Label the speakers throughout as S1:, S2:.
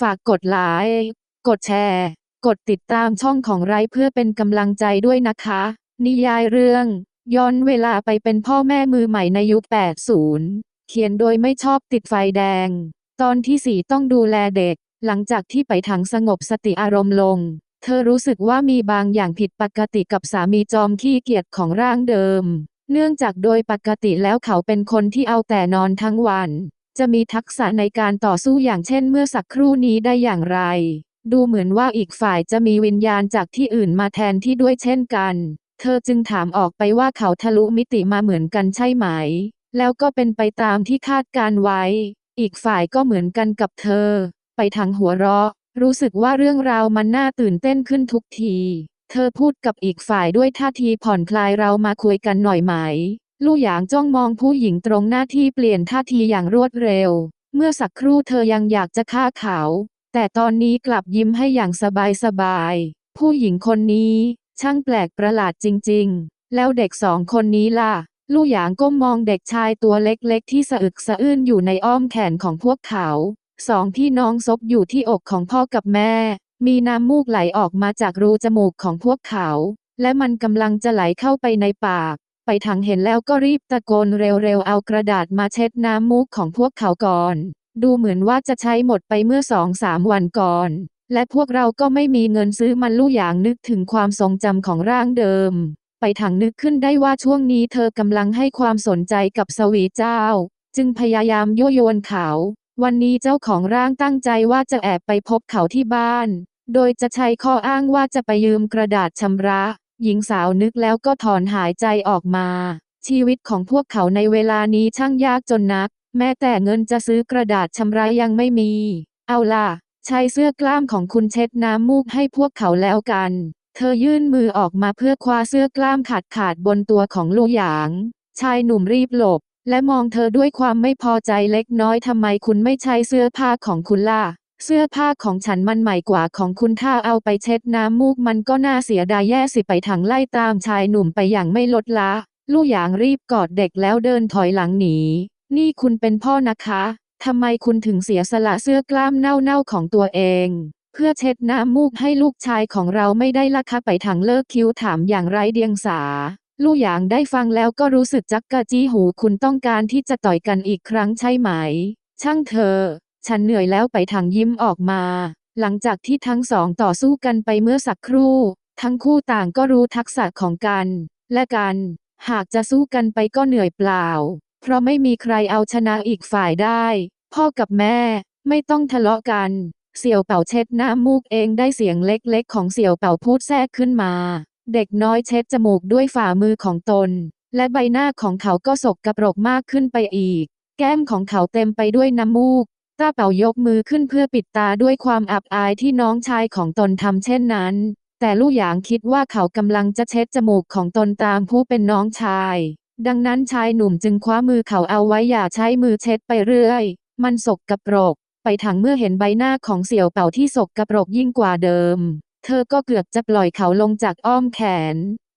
S1: ฝากกดไลค์ กดแชร์ กดติดตามช่องของไรเพื่อเป็นกำลังใจด้วยนะคะ นิยายเรื่อง ย้อนเวลาไปเป็นพ่อแม่มือใหม่ในยุค 80 เขียนโดยไม่ชอบติดไฟแดง ตอนที่สี่ต้องดูแลเด็ก หลังจากที่ไปถังสงบสติอารมณ์ลง เธอรู้สึกว่ามีบางอย่างผิดปกติกับสามีจอมขี้เกียจของร่างเดิม เนื่องจากโดยปกติแล้วเขาเป็นคนที่เอาแต่นอนทั้งวัน จะมีทักษะในการต่อสู้อย่างเช่นเมื่อสักครู่นี้ได้อย่างไร ดูเหมือนว่าอีกฝ่ายจะมีวิญญาณจากที่อื่นมาแทนที่ด้วยเช่นกัน เธอจึงถามออกไปว่าเขาทะลุมิติมาเหมือนกันใช่ไหม แล้วก็เป็นไปตามที่คาดการไว้ อีกฝ่ายก็เหมือนกันกับเธอ ไปทางหัวเราะ รู้สึกว่าเรื่องราวมันน่าตื่นเต้นขึ้นทุกที เธอพูดกับอีกฝ่ายด้วยท่าทีผ่อนคลายเรามาคุยกันหน่อยไหม ลู่หยางจ้องมองผู้หญิงตรงหน้าที่เปลี่ยนท่าทีอย่างรวดเร็ว เมื่อสักครู่เธอยังอยากจะฆ่าเขา แต่ตอนนี้กลับยิ้มให้อย่างสบายสบายๆผู้หญิงคนนี้ ช่างแปลกประหลาดจริง ๆ แล้วเด็กสองคนนี้ล่ะ ลู่หยางก้มมองเด็กชายตัวเล็กๆ ที่สะอึกสะอื้นอยู่ในอ้อมแขนของพวกเขา สองพี่น้องซบอยู่ที่อกของพ่อกับแม่ มีน้ำมูกไหลออกมาจากรูจมูกของพวกเขา และมันกำลังจะไหลเข้าไปในปาก ไปถังเห็นแล้วก็รีบตะโกนเร็วๆเอากระดาษมาเช็ดน้ำมูกของพวกเขาก่อน ดูเหมือนว่าจะใช้หมดไปเมื่อสองสามวันก่อน และพวกเราก็ไม่มีเงินซื้อมันลู่หยางนึกถึงความทรงจำของร่างเดิม ไปถังนึกขึ้นได้ว่าช่วงนี้เธอกำลังให้ความสนใจกับสวีเจ้า จึงพยายามยั่วยวนเขา วันนี้เจ้าของร่างตั้งใจว่าจะแอบไปพบเขาที่บ้าน โดยจะใช้ข้ออ้างว่าจะไปยืมกระดาษชำระ หญิงสาวนึกแล้วก็ถอนหายใจออกมา ชีวิตของพวกเขาในเวลานี้ช่างยากจนนัก แม้แต่เงินจะซื้อกระดาษชำระยังไม่มี เอาล่ะใช้เสื้อกล้ามของคุณเช็ดน้ำมูกให้พวกเขาแล้วกัน เธอยื่นมือออกมาเพื่อคว้าเสื้อกล้ามขาดขาดๆบนตัวของลูหยาง ชายหนุ่มรีบหลบ และมองเธอด้วยความไม่พอใจเล็กน้อยทำไมคุณไม่ใช้เสื้อผ้าของคุณล่ะ เสื้อผ้าของฉันมันใหม่กว่าของคุณถ้าเอาไปเช็ดน้ำมูกมันก็น่าเสียดายแย่สิไปถังไล่ตามชายหนุ่มไปอย่างไม่ลดละ ลู่หยางรีบกอดเด็กแล้วเดินถอยหลังหนี นี่คุณเป็นพ่อนะคะทำไมคุณถึงเสียสละเสื้อกล้ามเน่าๆของตัวเอง เพื่อเช็ดน้ำมูกให้ลูกชายของเราไม่ได้ละคะไปถังเลิกคิ้วถามอย่างไร้เดียงสาลู่หยางได้ฟังแล้วก็รู้สึกจักกะจี้หูคุณต้องการที่จะต่อยกันอีกครั้งใช่ไหม ช่างเธอ ฉันเหนื่อยแล้วไปถังยิ้มออกมา หลังจากที่ทั้งสองต่อสู้กันไปเมื่อสักครู่ ทั้งคู่ต่างก็รู้ทักษะของกัน และกัน หากจะสู้กันไปก็เหนื่อยเปล่า เพราะไม่มีใครเอาชนะอีกฝ่ายได้ พ่อกับแม่ ไม่ต้องทะเลาะกัน เสี่ยวเป่าเช็ดน้ำมูกเองได้เสียงเล็กๆ ของเสี่ยวเป่าพูดแทรกขึ้นมา เด็กน้อยเช็ดจมูกด้วยฝ่ามือของตน และใบหน้าของเขาก็สกกระปรกมากขึ้นไปอีก แก้มของเขาเต็มไปด้วยน้ำมูก ต้าเป่ายกมือขึ้นเพื่อปิดตาด้วยความอับอายที่น้องชายของตนทำเช่นนั้น แต่ลู่หยางคิดว่าเขากำลังจะเช็ดจมูกของตนตามผู้เป็นน้องชาย ดังนั้นชายหนุ่มจึงคว้ามือเขาเอาไว้อย่าใช้มือเช็ดไปเรื่อย มันสกกระปรก ไปถังเมื่อเห็นใบหน้าของเสี่ยวเป่าที่สกกระปรกยิ่งกว่าเดิม เธอก็เกือบจะปล่อยเขาลงจากอ้อมแขน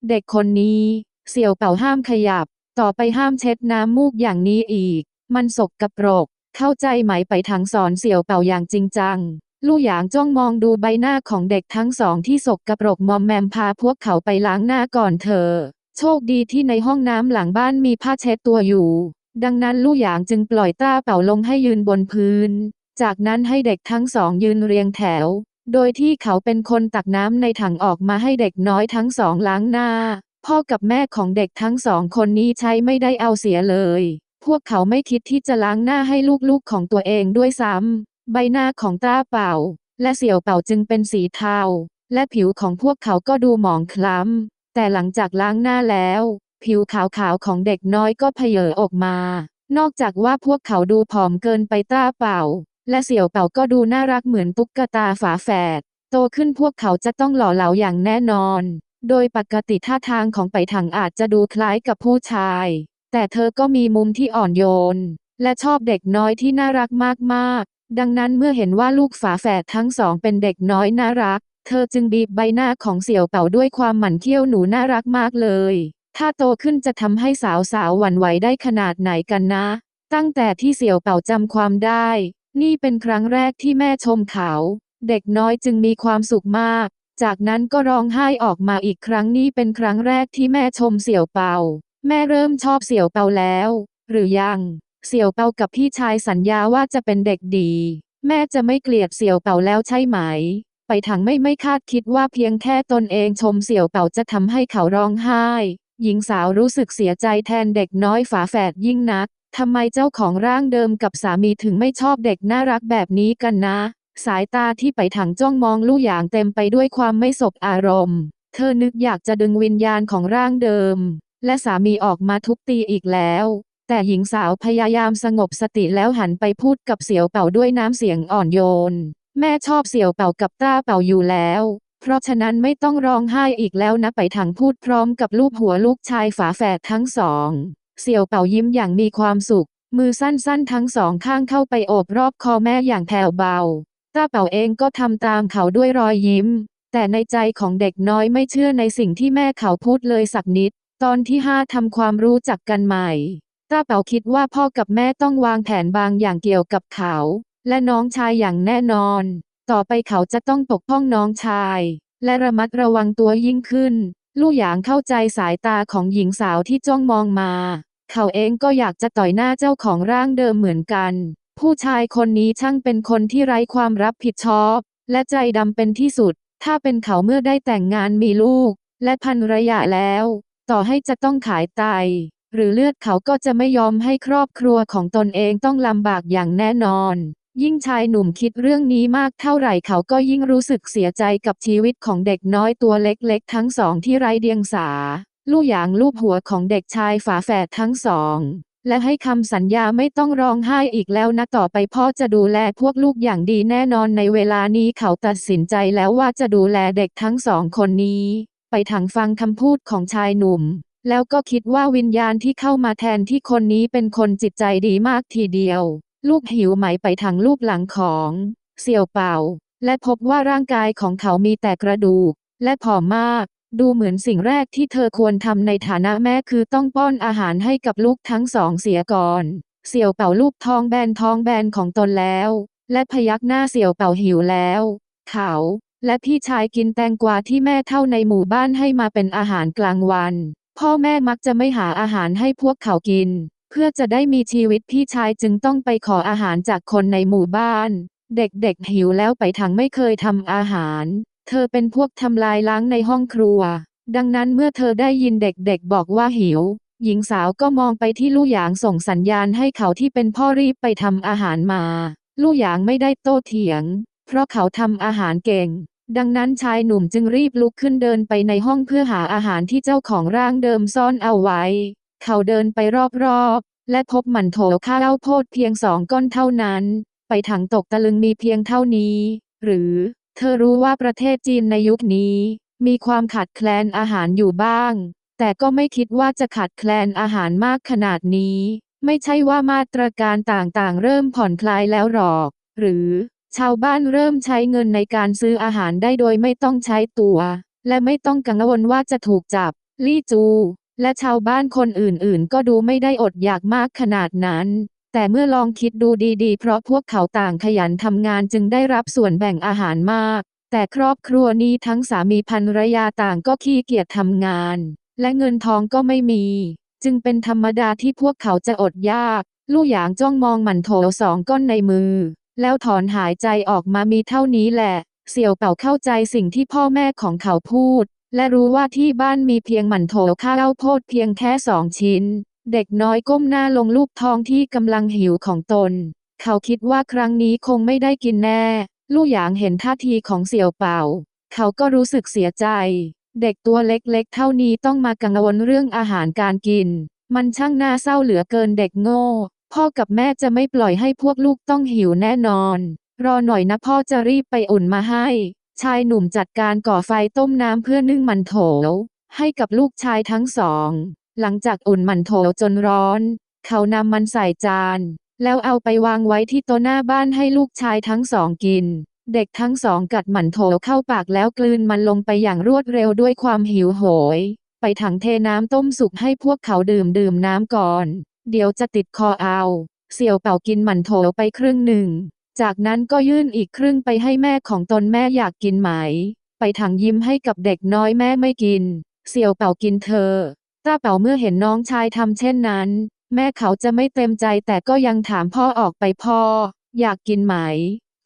S1: เด็กคนนี้ เสี่ยวเป่าห้ามขยับ ต่อไปห้ามเช็ดน้ำมูกอย่างนี้อีก มันสกกระปรก เข้าใจไหมไปทางสอนเสี่ยวเป่าอย่างจริงจัง ลู่หยางจ้องมองดูใบหน้าของเด็กทั้งสองที่สกกระปรกมอมแมมพาพวกเขาไปล้างหน้าก่อนเธอ โชคดีที่ในห้องน้ำหลังบ้านมีผ้าเช็ดตัวอยู่ ดังนั้นลู่หยางจึงปล่อยต้าเป่าลงให้ยืนบนพื้น จากนั้นให้เด็กทั้งสองยืนเรียงแถว โดยที่เขาเป็นคนตักน้ำในถังออกมาให้เด็กน้อยทั้งสองล้างหน้า พ่อกับแม่ของเด็กทั้งสองคนนี้ใช้ไม่ได้เอาเสียเลย พวกเขาไม่คิดที่จะล้างหน้าให้ลูกๆของตัวเองด้วยซ้ำ ใบหน้าของต้าเป่า และเสี่ยวเป่าจึงเป็นสีเทา และผิวของพวกเขาก็ดูหมองคล้ำ แต่หลังจากล้างหน้าแล้ว ผิวขาวๆของเด็กน้อยก็เพเยอออกมา นอกจากว่าพวกเขาดูผอมเกินไปต้าเป่า และเสี่ยวเป่าก็ดูน่ารักเหมือนตุ๊กตาฝาแฝด โตขึ้นพวกเขาจะต้องหล่อเหลาอย่างแน่นอน โดยปกติท่าทางของไปถังอาจจะดูคล้ายกับผู้ชาย แต่เธอก็มีมุมที่อ่อนโยน และชอบเด็กน้อยที่น่ารักมากๆ ดังนั้นเมื่อเห็นว่าลูกฝาแฝดทั้งสองเป็นเด็กน้อยน่ารัก เธอจึงบีบใบหน้าของเสี่ยวเป่าด้วยความหมั่นเคี้ยวหนูน่ารักมากเลย ถ้าโตขึ้นจะทำให้สาวๆหวั่นไหวได้ขนาดไหนกันนะ ตั้งแต่ที่เสี่ยวเป่าจำความได้ นี่เป็นครั้งแรกที่แม่ชมเขา เด็กน้อยจึงมีความสุขมาก จากนั้นก็ร้องไห้ออกมาอีกครั้งนี่เป็นครั้งแรกที่แม่ชมเสี่ยวเปา แม่เริ่มชอบเสี่ยวเปาแล้ว หรือยัง เสี่ยวเปากับพี่ชายสัญญาว่าจะเป็นเด็กดี แม่จะไม่เกลียดเสี่ยวเปาแล้วใช่ไหม ไปถังไม่ไม่คาดคิดว่าเพียงแค่ตนเองชมเสี่ยวเปาจะทำให้เขาร้องไห้ หญิงสาวรู้สึกเสียใจแทนเด็กน้อยฝาแฝดยิ่งนักทำไมเจ้าของร่างเดิมกับสามีถึงไม่ชอบเด็กน่ารักแบบนี้กันนะ สายตาที่ไปถังจ้องมองลู่หยางเต็มไปด้วยความไม่สบอารมณ์ เธอนึกอยากจะดึงวิญญาณของร่างเดิม และสามีออกมาทุบตีอีกแล้ว แต่หญิงสาวพยายามสงบสติแล้วหันไปพูดกับเสี่ยวเป่าด้วยน้ำเสียงอ่อนโยน แม่ชอบเสี่ยวเป่ากับต้าเป่าอยู่แล้ว เพราะฉะนั้นไม่ต้องร้องไห้อีกแล้วนะไปถังพูดพร้อมกับลูกหัวลูกชายฝาแฝดทั้งสอง เสี่ยวเป่ายิ้มอย่างมีความสุข มือสั้นๆ ทั้งสองข้างเข้าไปโอบรอบคอแม่อย่างแผ่วเบา ต้าเป่าเองก็ทำตามเขาด้วยรอยยิ้ม แต่ในใจของเด็กน้อยไม่เชื่อในสิ่งที่แม่เขาพูดเลยสักนิด ตอนที่ห้าทำความรู้จักกันใหม่ ต้าเป่าคิดว่าพ่อกับแม่ต้องวางแผนบางอย่างเกี่ยวกับเขา และน้องชายอย่างแน่นอน ต่อไปเขาจะต้องปกป้องน้องชาย และระมัดระวังตัวยิ่งขึ้น ลู่หยางเข้าใจสายตาของหญิงสาวที่จ้องมองมา เขาเองก็อยากจะต่อยหน้าเจ้าของร่างเดิมเหมือนกัน ผู้ชายคนนี้ช่างเป็นคนที่ไร้ความรับผิดชอบ และใจดำเป็นที่สุด ถ้าเป็นเขาเมื่อได้แต่งงานมีลูก และพันระยะแล้ว ต่อให้จะต้องขายไต หรือเลือดเขาก็จะไม่ยอมให้ครอบครัวของตนเองต้องลำบากอย่างแน่นอน ยิ่งชายหนุ่มคิดเรื่องนี้มากเท่าไหร่เขาก็ยิ่งรู้สึกเสียใจกับชีวิตของเด็กน้อยตัวเล็กๆ ทั้งสองที่ไร้เดียงสา ลู่หยางลูบหัวของเด็กชายฝาแฝดทั้งสองและให้คำสัญญาไม่ต้องร้องไห้อีกแล้วนะต่อไปพ่อจะดูแลพวกลูกอย่างดีแน่นอนในเวลานี้เขาตัดสินใจแล้วว่าจะดูแลเด็กทั้งสองคนนี้ ไปถังฟังคำพูดของชายหนุ่ม แล้วก็คิดว่าวิญญาณที่เข้ามาแทนที่คนนี้เป็นคนจิตใจดีมากทีเดียว ลูกหิวไหมไปทางลูกหลังของเสี่ยวเป่า และพบว่าร่างกายของเขามีแต่กระดูก และผอมมาก ดูเหมือนสิ่งแรกที่เธอควรทำในฐานะแม่คือต้องป้อนอาหารให้กับลูกทั้งสองเสียก่อน เสี่ยวเป่าลูกทองแบนทองแบนของตนแล้ว และพยักหน้าเสี่ยวเป่าหิวแล้ว เขา และพี่ชายกินแตงกวาที่แม่เท่าในหมู่บ้านให้มาเป็นอาหารกลางวัน พ่อแม่มักจะไม่หาอาหารให้พวกเขากิน เพื่อจะได้มีชีวิตพี่ชายจึงต้องไปขออาหารจากคนในหมู่บ้าน เด็กๆหิวแล้วไปทางไม่เคยทำอาหาร เธอเป็นพวกทำลายล้างในห้องครัว ดังนั้นเมื่อเธอได้ยินเด็กๆบอกว่าหิว หญิงสาวก็มองไปที่ลู่หยางส่งสัญญาณให้เขาที่เป็นพ่อรีบไปทำอาหารมา ลู่หยางไม่ได้โต้เถียง เพราะเขาทำอาหารเก่ง ดังนั้นชายหนุ่มจึงรีบลุกขึ้นเดินไปในห้องเพื่อหาอาหารที่เจ้าของร่างเดิมซ่อนเอาไว้ เขาเดินไปรอบๆ และพบหมันโถข้าวโพดเพียงสองก้อนเท่านั้น ไปถังตกตะลึงมีเพียงเท่านี้ หรือ เธอรู้ว่าประเทศจีนในยุคนี้ มีความขาดแคลนอาหารอยู่บ้าง แต่ก็ไม่คิดว่าจะขาดแคลนอาหารมากขนาดนี้ ไม่ใช่ว่ามาตรการต่างๆ เริ่มผ่อนคลายแล้วหรอก หรือ ชาวบ้านเริ่มใช้เงินในการซื้ออาหารได้โดยไม่ต้องใช้ตัว และไม่ต้องกังวลว่าจะถูกจับ ลี่จู และชาวบ้านคนอื่นๆ ก็ดูไม่ได้อดอยากมากขนาดนั้น แต่เมื่อลองคิดดูดีๆ เพราะพวกเขาต่างขยันทำงานจึงได้รับส่วนแบ่งอาหารมาก แต่ครอบครัวนี้ทั้งสามีภรรยาต่างก็ขี้เกียจทำงาน และเงินทองก็ไม่มี จึงเป็นธรรมดาที่พวกเขาจะอดยาก ลู่หยางจ้องมองหมันโถสองก้อนในมือ แล้วถอนหายใจออกมามีเท่านี้แหละ เสี่ยวเป่าเข้าใจสิ่งที่พ่อแม่ของเขาพูด และรู้ว่าที่บ้านมีเพียงหมันโถข้าวโพดเพียงแค่สองชิ้น เด็กน้อยก้มหน้าลงลูกทองที่กำลังหิวของตน เขาคิดว่าครั้งนี้คงไม่ได้กินแน่ ลู่หยางเห็นท่าทีของเสี่ยวเป่า เขาก็รู้สึกเสียใจ เด็กตัวเล็กๆ เท่านี้ต้องมากังวลเรื่องอาหารการกิน มันช่างน่าเศร้าเหลือเกินเด็กโง่ พ่อกับแม่จะไม่ปล่อยให้พวกลูกต้องหิวแน่นอน รอหน่อยนะพ่อจะรีบไปอุ่นมาให้ ชายหนุ่มจัดการก่อไฟต้มน้ำเพื่อนึ่งมันโถ ให้กับลูกชายทั้งสอง หลังจากอุ่นมันโถจนร้อน เขานำมันใส่จาน แล้วเอาไปวางไว้ที่โต๊ะหน้าบ้านให้ลูกชายทั้งสองกิน เด็กทั้งสองกัดมันโถเข้าปากแล้วกลืนมันลงไปอย่างรวดเร็วด้วยความหิวโหย ไปถังเทน้ำต้มสุกให้พวกเขาดื่มดื่มน้ำก่อน เดี๋ยวจะติดคอเอาเสี่ยวเป่ากินหมันโถไปครึ่งหนึ่ง จากนั้นก็ยื่นอีกครึ่งไปให้แม่ของตนแม่อยากกินไหม ไปถังยิ้มให้กับเด็กน้อยแม่ไม่กิน เสี่ยวเป่ากินเธอต้าเป่าเมื่อเห็นน้องชายทำเช่นนั้น แม่เขาจะไม่เต็มใจแต่ก็ยังถามพ่อออกไปพ่อ อยากกินไหม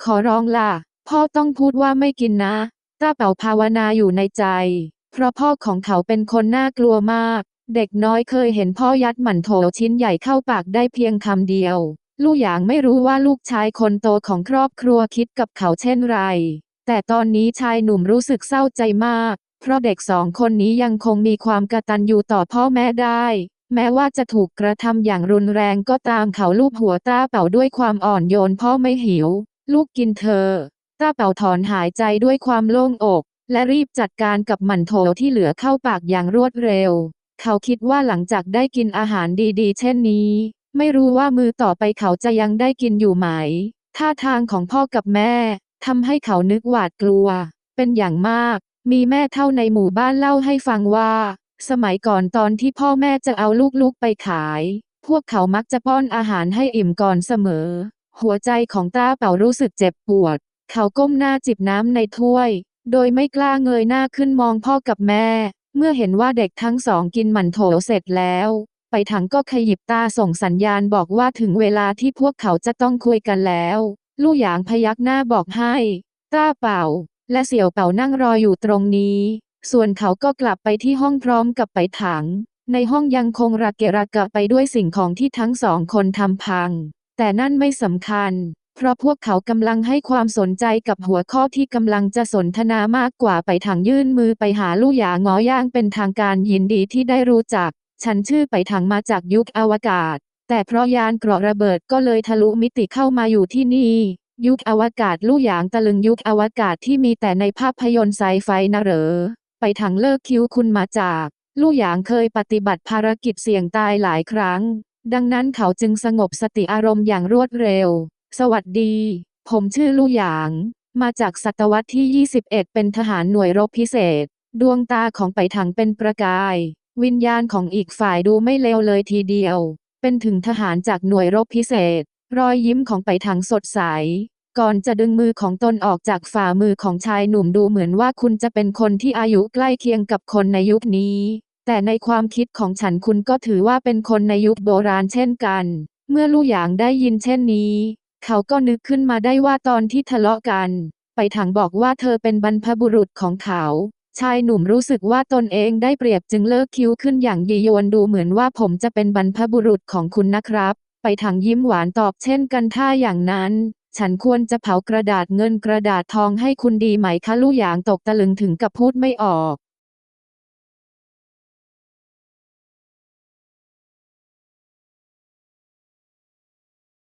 S1: ขอร้องล่ะ พ่อต้องพูดว่าไม่กินนะต้าเป่าภาวนาอยู่ในใจ เพราะพ่อของเขาเป็นคนน่ากลัวมาก เด็กน้อยเคยเห็นพ่อยัดหมั่นโถชิ้นใหญ่เข้าปากได้เพียงคำเดียว ลูกหยางไม่รู้ว่าลูกชายคนโตของครอบครัวคิดกับเขาเช่นไร แต่ตอนนี้ชายหนุ่มรู้สึกเศร้าใจมาก เพราะเด็กสองคนนี้ยังคงมีความกตัญญูต่อพ่อแม่ได้ แม้ว่าจะถูกกระทำอย่างรุนแรงก็ตามเขาลูบหัวต้าเป่าด้วยความอ่อนโยนพ่อไม่หิว ลูกกินเธอ ต้าเป่าถอนหายใจด้วยความโล่งอก และรีบจัดการกับหมั่นโถที่เหลือเข้าปากอย่างรวดเร็ว เขาคิดว่าหลังจากได้กินอาหารดีๆ เช่นนี้ ไม่รู้ว่ามือต่อไปเขาจะยังได้กินอยู่ไหม ท่าทางของพ่อกับแม่ทำให้เขานึกหวาดกลัว เป็นอย่างมาก มีแม่เท่าในหมู่บ้านเล่าให้ฟังว่า สมัยก่อนตอนที่พ่อแม่จะเอาลูกๆไปขาย พวกเขามักจะป้อนอาหารให้อิ่มก่อนเสมอ หัวใจของตาเป่ารู้สึกเจ็บปวด เขาก้มหน้าจิบน้ำในถ้วย โดยไม่กล้าเงยหน้าขึ้นมองพ่อกับแม่ เมื่อเห็นว่าเด็กทั้งสองกินหมันโถเสร็จแล้ว ไปถังก็ขยิบตาส่งสัญญาณบอกว่าถึงเวลาที่พวกเขาจะต้องคุยกันแล้ว ลู่หยางพยักหน้าบอกให้ต้าเป่า และเสี่ยวเป่านั่งรออยู่ตรงนี้ ส่วนเขาก็กลับไปที่ห้องพร้อมกับไปถัง ในห้องยังคงระเกะระกะไปด้วยสิ่งของที่ทั้งสองคนทำพัง แต่นั่นไม่สำคัญ เพราะพวกเขากำลังให้ความสนใจกับหัวข้อที่กำลังจะสนทนามากกว่าไปถังยื่นมือไปหาลู่หยางออย่างเป็นทางการยินดีที่ได้รู้จัก ฉันชื่อไปถังมาจากยุคอวกาศ แต่เพราะยานเกราะระเบิดก็เลยทะลุมิติเข้ามาอยู่ที่นี่ ยุคอวกาศลู่หยางตะลึงยุคอวกาศที่มีแต่ในภาพยนตร์ไซไฟนะเหรอ ไปถังเลิกคิ้วคุณมาจากลู่หยางเคยปฏิบัติภารกิจเสี่ยงตายหลายครั้ง ดังนั้นเขาจึงสงบสติอารมณ์อย่างรวดเร็ว สวัสดี ผมชื่อลู่หยาง มาจากศตวรรษที่ 21 เป็นทหารหน่วยรบพิเศษ ดวงตาของไปถังเป็นประกาย วิญญาณของอีกฝ่ายดูไม่เลวเลยทีเดียว เป็นถึงทหารจากหน่วยรบพิเศษ รอยยิ้มของไปถังสดใส ก่อนจะดึงมือของตนออกจากฝ่ามือของชายหนุ่มดูเหมือนว่าคุณจะเป็นคนที่อายุใกล้เคียงกับคนในยุคนี้ แต่ในความคิดของฉันคุณก็ถือว่าเป็นคนในยุคโบราณเช่นกัน เมื่อลู่หยางได้ยินเช่นนี้ เขาก็นึกขึ้นมาได้ว่าตอนที่ทะเลาะกัน ไปถังบอกว่าเธอเป็นบรรพบุรุษของเขา ชายหนุ่มรู้สึกว่าตนเองได้เปรียบจึงเลิกคิ้วขึ้นอย่างยียวนดูเหมือนว่าผมจะเป็นบรรพบุรุษของคุณนะครับ ไปถังยิ้มหวานตอบเช่นกันถ้าอย่างนั้นฉันควรจะเผากระดาษเงินกระดาษทองให้คุณดีไหมคะลู่หยางตกตะลึงถึงกับพูดไม่ออก